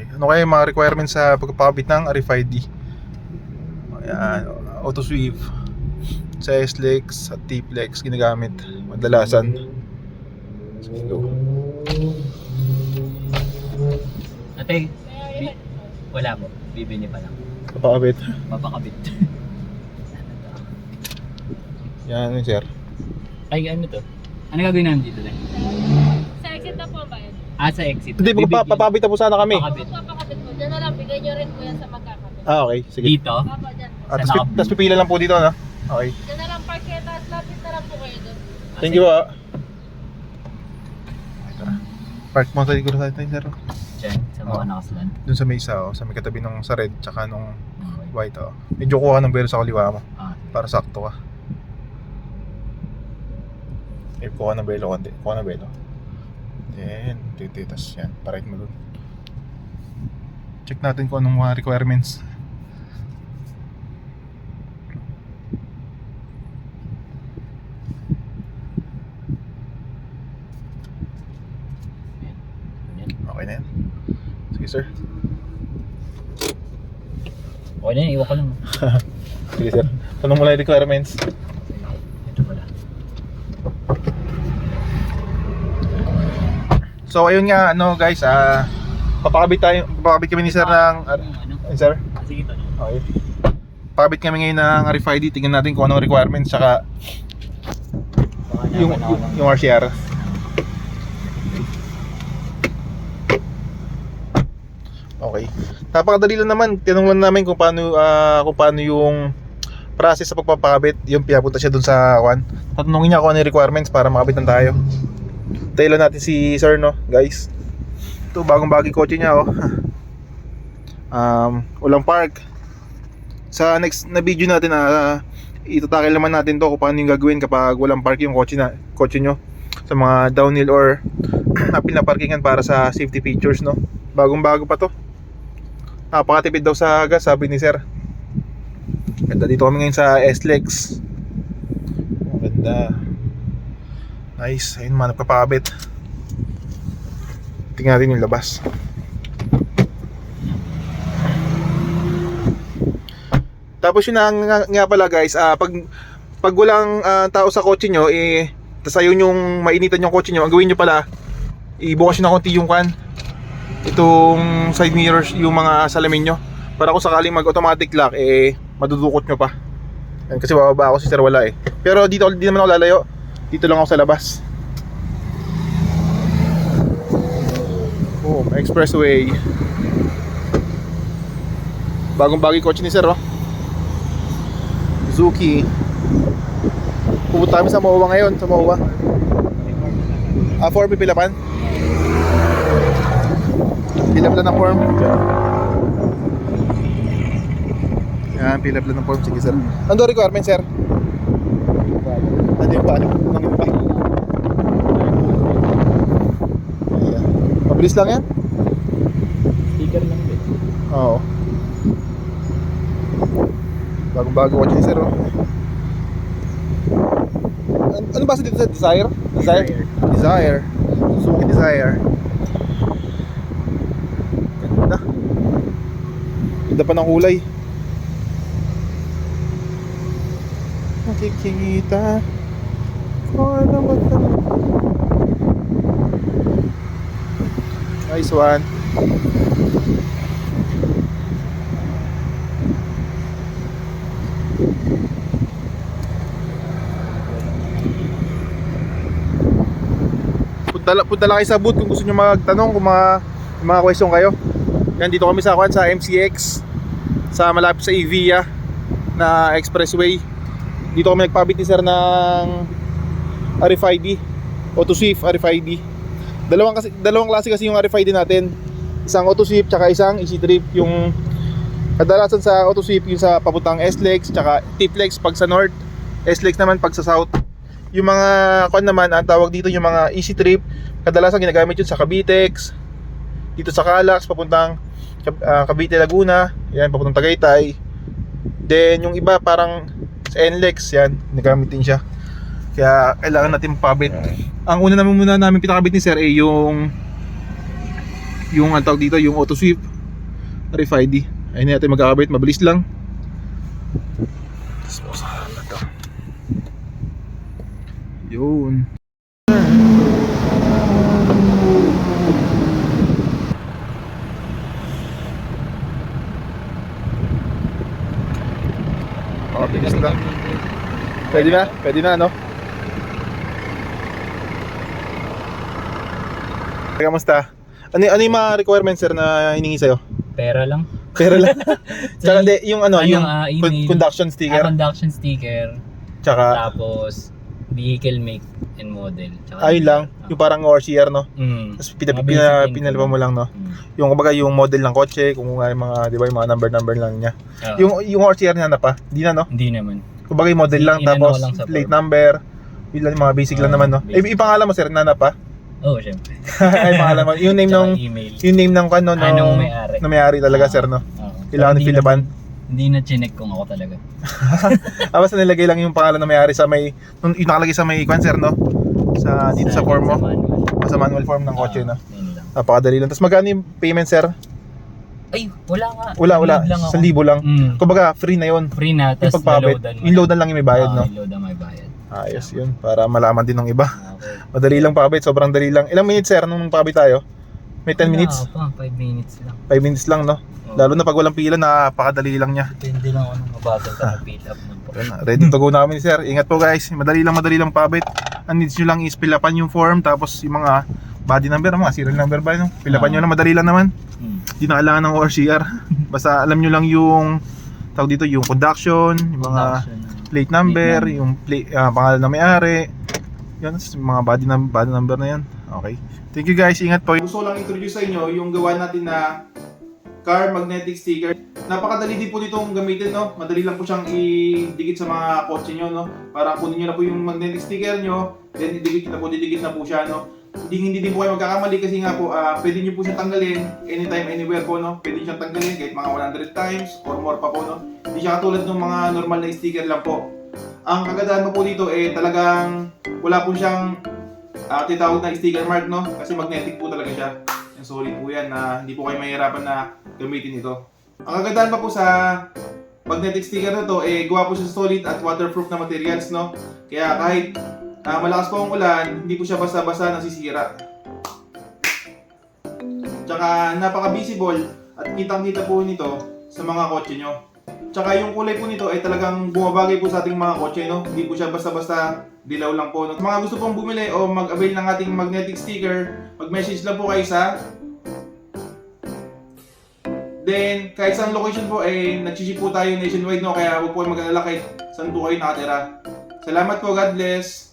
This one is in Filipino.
Okay. Ano kaya yung mga requirements sa pagpapakabit ng RFID? Ayan, auto sweep sa S-Lex at T-Flex ginagamit madalasan. Go. Ate, bi- wala po. Bibili pa lang. Papakabit. Papakabit. Yan, sir. Ay, ano to? Ano gagawin namin dito tayo? Sa exit na po ang bayad. Ah, sa exit. Hindi, papapabit na po sana kami. Papakabit. Kung papakabit mo, dyan na lang, bigay nyo rin po yan sa magkakabit. Ah, okay. Sige. Dito? Papa, dyan po. Ah, Sa tapos, nakab- tapos pipila lang po dito, no? Okay. Dyan na lang parketa at lapit na lang po kayo doon. Thank you, ah. Tara. Park mo tayo siguro sa atin, sir. Diyan, sa mga Oo. nakasulan. Dun sa may isa, oh, sa may katabi ng sa red, tsaka nung Okay. white, oh. Medyo kuha ka ng belo sa kaliwa mo, Ah, para sakto ka. Eh, kuha ng belo, konti. Kuha ng belo. Then, tititas yan. Parite mo dun. Check natin kung anong mga requirements. yan. Okay na yan. Sige, sir. Okay na, iwan ko lang. Sige, sir. Tanong mo lang yung requirements. Ito pala. So, ayun nga, ano, guys, ah, papakabit tayo, papakabit kami ni sir ng, Ano? ano? Ayun, sir? Ah, sige to. Okay. Pakabit kami ngayon ng RFID, tingnan natin kung anong requirements, Baka yung, yung, ng- yung RCR. Okay. Napakadali lang naman. Tinanong lang namin kung paano ah, kung paano yung process sa pagpapakabit. Yung pinapunta siya dun sa kwan. Tatanungin niya kung ano yung requirements para makabitan tayo. Tayo lang natin si sir no, guys. Ito bagong bagi kotse niya oh. Um, walang park. Sa next na video natin ah itatakil naman natin to kung paano yung gagawin kapag walang park yung kotse na kotse nyo sa mga downhill or na parkingan para sa safety features no. Bagong bago pa to. Napakatipid daw sa gas, sabi ni sir. Ganda dito kami ngayon sa S-Lex. Ganda. Nice. Ayun man, nagpapakabit. Tingnan natin yung labas. Tapos yun na nga, nga pala guys, ah, pag pag walang ah, tao sa kotse nyo, eh, tas ayaw yung mainitan yung kotse nyo, ang gawin nyo pala, ibukas nyo na konti yung kan, itong side mirrors, yung mga salamin nyo. Para kung sakaling mag-automatic lock, eh, madudukot nyo pa. Kasi bababa ako si Sir wala eh. Pero dito, di naman ako lalayo. Dito lang ako sa labas. May expressway. Bagong bagay kotse ni Sir, oh. Suzuki. Pupunta kami sa MOA ngayon, sa MOA. Ah, form pipilapan? Pilap lang ng form. Yan, pilap lang ng form. Sige, sir. Ano requirement, sir? Ano yung paano? Nang iba? Ayan. Mabilis lang yan? Sticker lang din. Oo. Bagong-bago ko sir. Oh. An- ano ba sa dito sa Desire? Desire? Desire. Suzuki Desire. Ganda. Ganda pa ng kulay. Nakikita ano ito? Nice one. punta, punta lang kayo sa booth kung gusto nyo magtanong kung mga, mga question kayo yan dito kami sa kwan sa MCX sa malapit sa Evia na expressway dito kami nagpabit ni sir ng RFID auto swift RFID dalawang, kasi, dalawang klase kasi yung RFID natin. Isang auto swift tsaka isang easy trip. Yung kadalasan sa auto swift yung sa papuntang S-Lex tsaka T-Flex pag sa north. S-Lex naman pag sa south. Yung mga kon naman ang tawag dito yung mga easy trip kadalasan ginagamit yun sa Cavitex dito sa Calax papuntang ah, Cavite Laguna yan papuntang Tagaytay. Then yung iba parang sa NLEX yan ginagamit din siya kaya kailangan natin pabit ang una naman muna namin pinakabit ni sir ay yung yung ang tawag dito, yung auto sweep RFID. Ayun natin magkakabit, mabilis lang. Na. Yun. Oh, bilis lang. Pwede na? Pwede na, no? Kamusta? Ano, ano yung mga requirements sir na hiningi sa'yo? Pera lang. Pero lang. Tsaka hindi, yung ano, Ano, yung ah, email. conduction Ah, sticker. conduction sticker. Tsaka, Tapos, vehicle make and model. Tsaka ayun lang. Yung parang ORCR, no? Mm. Tapos pina, Mga pina, pinalapa mo lang, no? Mm. Yung kumbaga yung model ng kotse, kung nga yung mga, di ba, yung mga number-number lang niya. Ah, Yung, yung ORCR niya na pa, di na, no? Hindi naman. Kumbaga yung model lang, Inano tapos lang sa plate form. number, yun lang yung mga basic lang Ah, naman, no? Eh, basic. ipangalan mo, sir, Nana pa? Oo, oh, syempre. Ay, pangalan mo. Yung name Tsaka ng, email. yung name ng ano, no? Anong may-ari. Na may-ari talaga, sir, no? Oo. Kailangan Hindi fill naman- Hindi na chinek kung ako talaga. Ah, basta nilagay lang yung pangalan na may-ari sa may, yung nakalagay sa may kwan, sir, no? Sa, dito sa form mo. Sa manual. Sa manual form ng kotse, no? Ah, yun lang. Napakadali lang. Tapos magkano yung payment, sir? Ay, wala nga. Wala, wala. Ako. 1,000 lang. Mm. Kumbaga, free na yun. Free na, Yung tapos pagpapit. loadan mo. Yung loadan lang yung may bayad, no? Ah, load ang may bayad. Ayos yun. Para malaman din ng iba. Okay. Madali lang pabit. Sobrang dali lang. Ilang minutes, sir, nung pabit tayo? May 10 minutes? Pa, 5 minutes lang. 5 minutes lang, no? Oo. Lalo na pag walang pila, napakadali lang niya. Depende lang kung anong mabagal ka na-fill up ng Ayun na, Ready to go namin, sir. Ingat po, guys. Madali lang, madali lang pabit. Ang needs nyo lang is fill upan yung form, tapos yung mga body number, mga serial number ba, no? Fill upan Ah. nyo lang, madali lang naman. Hmm. Hindi na kailangan ng ORCR. Basta alam nyo lang yung tawag dito, yung conduction, yung mga Production. Plate number, Plate yung plate, ah, pangalan ng may-ari. Yung mga body, num- body number na yan. Okay. Thank you guys, ingat po. Gusto lang introduce sa inyo yung gawa natin na car magnetic sticker. Napakadali din po ditong gamitin, no? Madali lang po siyang idikit sa mga kotse nyo, no? Para kunin nyo na po yung magnetic sticker nyo, then idikit na po, didikit na po siya, no? Hindi, din po kayo magkakamali kasi nga po, ah, pwede nyo po siyang tanggalin anytime, anywhere po, no? Pwede siyang tanggalin kahit mga 100 times or more pa po, no? Hindi siya katulad ng mga normal na sticker lang po. Ang kagandahan mo po dito, eh, talagang wala po siyang ah, tinatawag na sticker mark, no? Kasi magnetic po talaga siya. Yung solid po yan na hindi po kayo mahirapan na gamitin ito. Ang kagandahan pa po sa magnetic sticker na to, eh, gawa po siya solid at waterproof na materials, no? Kaya kahit ah, malakas po ang ulan, hindi po siya basta-basta nasisira. Tsaka napaka-visible at kitang-kita po nito sa mga kotse nyo. Tsaka yung kulay po nito ay talagang bumabagay po sa ating mga kotse, no? Hindi po siya basta-basta dilaw lang po. No? Mga gusto pong bumili o mag-avail ng ating magnetic sticker, mag-message lang po kayo sa Then, kahit saan location po, eh, nag-ship po tayo nationwide, no? Kaya huwag po mag-alala kahit saan po kayo nakatira. Salamat po, God bless!